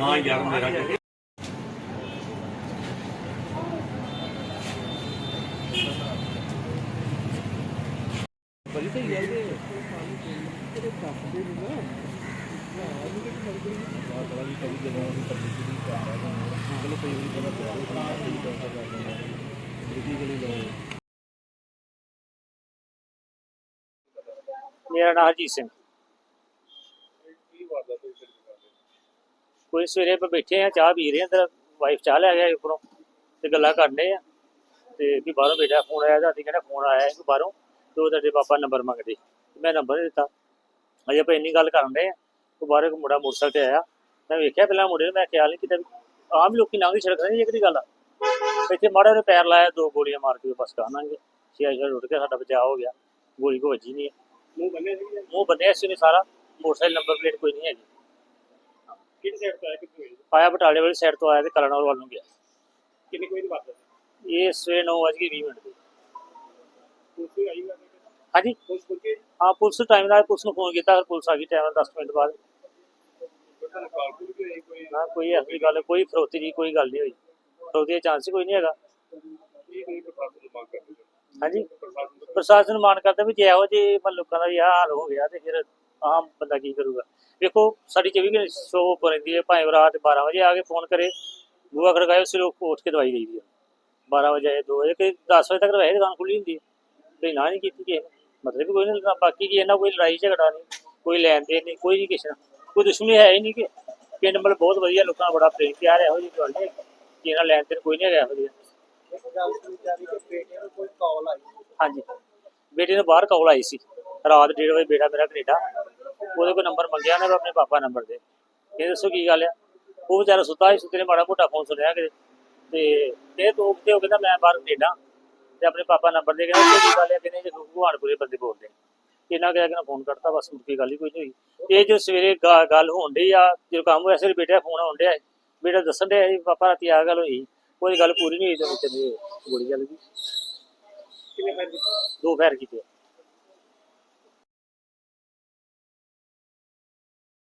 हाँ यार मेरा Thank you. ਮੇਰਾ ਕੀ- ਨਾਮ ਹਰਜੀਤ ਸਿੰਘ। ਕੋਈ ਸਵੇਰੇ ਆਪਾਂ ਬੈਠੇ ਆ, ਚਾਹ ਪੀ ਰਹੇ ਆ ਅੰਦਰ ਵਾਈਫ ਚਾਹ ਲੈ ਗਿਆ ਉੱਪਰੋਂ, ਤੇ ਗੱਲਾਂ ਕਰਨੇ ਆ, ਤੇ ਵੀ ਬਾਹਰੋਂ ਬੇਟਾ ਫੋਨ ਆਇਆ ਤਾਂ ਕਹਿੰਦਾ ਫੋਨ ਆਇਆ ਸੀ ਬਾਹਰੋਂ। ਤੇ ਤੁਹਾਡੇ ਪਾਪਾ ਨੰਬਰ ਮੰਗਦੇ ਮੈਂ ਨੰਬਰ ਦਿੱਤਾ। ਅਜੇ ਆਪਾਂ ਇੰਨੀ ਗੱਲ ਕਰਨ ਦੇ ਆ ਉਹ ਬਾਹਰੋਂ ਇੱਕ ਮੁੰਡਾ ਮੋਟਰਸਾਈਕਲ ਤੇ ਆਇਆ ਮੈਂ ਵੇਖਿਆ ਪਹਿਲਾਂ ਮੁੰਡੇ ਨੂੰ ਮੈਂ ਖਿਆਲ ਨਹੀਂ ਕੀਤਾ ਆਮ ਲੋਕੀ ਲੰਘਦੀ ਸੜਕ ਨਹੀਂ ਇਹ ਕਿਹੜੀ ਗੱਲ। ਆ ਇੱਥੇ ਮਾੜਾ ਉਹਨੇ ਪੈਰ ਲਾਇਆ ਦੋ ਗੋਲੀਆਂ ਮਾਰ ਕੇ ਬਸ ਕਹਾਂਗੇ ਛੇ ਛੇ ਉੱਡ ਕੇ ਸਾਡਾ ਬਚਾਅ ਹੋ ਗਿਆ ਗੋਲੀ ਕੋ ਵੱਜੀ ਨਹੀਂ ਮੂੰਹ ਬੰਨੇ ਸੀ ਮੂੰਹ ਬੰਨਿਆ ਸੀ ਨੇ ਸਾਰਾ ਮੋਟਰਸਾਈਕਲ ਨੰਬਰ ਪਲੇਟ ਕੋਈ ਨਹੀਂ ਹੈਗੀ। ਕਿਹੜੀ ਸਾਈਡ ਤੋਂ ਆਇਆ ਕਿੱਥੋਂ ਆਇਆ? ਬਟਾਲੇ ਵਾਲੀ ਸਾਈਡ ਤੋਂ ਆਇਆ ਤੇ ਕਲਨੌਰ ਵੱਲ ਨੂੰ ਗਿਆ। ਕਿੰਨੇ ਕੋਈ ਦੀ ਬਾਤ ਹੈ ਇਹ ਸਵੇਰੇ 9:20 ਮਿੰਟ ਦੀ ਪੁਲਿਸ ਵੀ ਆਈ ਹੋਈ ਹੈ ਹਾਂਜੀ। ਹਾਂ, ਪੁਲਿਸ ਟਾਈਮ ਨਾਲ ਪੁਲਿਸ ਨੂੰ ਫੋਨ ਕੀਤਾ ਪੁਲਿਸ ਆ ਗਈ ਟਾਈਮ ਨਾਲ 10 ਮਿੰਟ ਬਾਅਦ। ਨਾ ਕੋਈ ਇਹੋ ਗੱਲ, ਕੋਈ ਫਰੋਤੀ ਦੀ ਕੋਈ ਗੱਲ ਨਹੀਂ ਹੋਈ। ਫਰੋਤੀ ਦਾ ਚਾਂਸ ਕੋਈ ਨਹੀਂ ਹੈਗਾ। ਹਾਂਜੀ। ਪ੍ਰਸ਼ਾਸਨ ਮਾਨ ਕਰਦਾ ਵੀ ਜੇ ਇਹੋ ਜਿਹੇ ਮਤਲਬ ਲੋਕਾਂ ਦਾ ਇਹ ਹਾਲ ਹੋ ਗਿਆ ਤੇ ਫਿਰ ਆਮ ਬੰਦਾ ਕੀ ਕਰੂਗਾ। ਵੇਖੋ, ਸਾਡੀ 24 ਘੰਟੇ ਸ਼ੋ ਉੱਪਰ ਰਹਿੰਦੀ ਹੈ, ਭਾਵੇਂ ਰਾਤ 12 ਵਜੇ ਆ ਕੇ ਫੋਨ ਕਰੇ ਬੂਆ ਖੜਕਾਏ, ਉਸੇ ਲੋਕ ਉੱਠ ਕੇ ਦਵਾਈ ਦੇਈਦੀ ਹੈ। 12 ਵਜੇ ਆਏ 2 ਵਜੇ ਕਿ 10 ਵਜੇ ਤੱਕ ਵੈਸੇ ਦੁਕਾਨ ਖੁੱਲੀ ਹੁੰਦੀ ਹੈ। ਕੋਈ ਨਾ ਨਹੀਂ ਕੀਤੀ ਕਿਸੇ ਮਤਲਬ ਵੀ ਕੋਈ ਨਹੀਂ ਲੱਗਦਾ ਬਾਕੀ ਕੀ ਇਹਨਾਂ ਕੋਈ ਲੜਾਈ ਝਗੜਾ ਨਹੀਂ ਕੋਈ ਲੈਣ ਦੇਣ ਨਹੀਂ ਕੋਈ ਨਹੀਂ ਕਿਸੇ ਨਾਲ ਕੋਈ ਦੁਸ਼ਮਣੀ ਹੈ ਹੀ ਨਹੀਂ ਕਿ ਪਿੰਡ ਮਤਲਬ ਬਹੁਤ ਵਧੀਆ ਲੋਕਾਂ ਦਾ ਬੜਾ ਪ੍ਰੇਮ ਪਿਆਰ ਹੈ ਇਹੋ ਜਿਹੀ ਗੱਲ ਨਹੀਂ ਕਿ ਇਹਨਾਂ ਲੈਣ ਦੇਣ ਕੋਈ ਨਹੀਂ ਹੈਗਾ ਇਹੋ ਜਿਹਾ ਜਾ ਕਿ ਹਾਂਜੀ। ਬੇਟੇ ਨੂੰ ਬਾਹਰ ਕਾਲ ਆਈ ਸੀ। ਰਾਤ 1:30 ਵਜੇ ਬੇਟਾ ਮੇਰਾ ਕੈਨੇਡਾ ਉਹਦੇ ਕੋਲ ਨੰਬਰ ਮੰਗਿਆ ਨਾ ਆਪਣੇ ਪਾਪਾ ਨੰਬਰ ਦੇ। ਇਹ ਦੱਸੋ ਕੀ ਗੱਲ ਆ? ਉਹ ਵਿਚਾਰਾ ਸੁੱਤਾ ਸੀ ਸੁੱਤੇ ਨੇ ਮਾੜਾ ਮੋਟਾ ਫੋਨ ਸੁਣਿਆ ਕਿਤੇ। ਤੇ ਇਹ ਤੋਂ ਕਿਤੇ ਉਹ ਕਹਿੰਦਾ ਮੈਂ ਬਾਹਰ ਕੈਨੇਡਾ। ਤੇ ਆਪਣੇ ਪਾਪਾ ਨੰਬਰ ਦੇ ਕਹਿੰਦਾ ਕੀ ਗੱਲ ਆ ਕਹਿੰਦੇ ਜੇ ਭਗਵਾਨਪੁਰੇ ਬੰਦੇ ਬੋਲਦੇ ਇਹਨਾਂ ਕਿਹਾ ਕਿ ਫੋਨ ਕਰਤਾ ਬਸ ਮੁੱਕੀ ਗੱਲ ਹੀ ਕੋਈ ਨਹੀਂ ਹੋਈ। ਇਹ ਜੋ ਸਵੇਰੇ ਗੱਲ ਹੋਣ ਡਈ ਆ ਜਦੋਂ ਕੰਮ ਹੋਇਆ ਸਿਰ ਬੇਟਾ ਫੋਨ ਆਉਣ ਡਿਆ। ਬੇਟਾ ਦੱਸਣ ਡਿਆ ਸੀ ਪਾਪਾ ਰਾਤੀ ਆ ਗੱਲ ਹੋਈ ਕੋਈ ਗੱਲ ਪੂਰੀ ਨਹੀਂ ਹੋਈ ਤੇ ਵਿੱਚ ਗੋਲੀ ਚੱਲ ਗਈ ਕਿੰਨੇ ਫਾਇਰ ਕੀਤੇ? ਦੋ ਫੈਰ ਕੀਤੇ।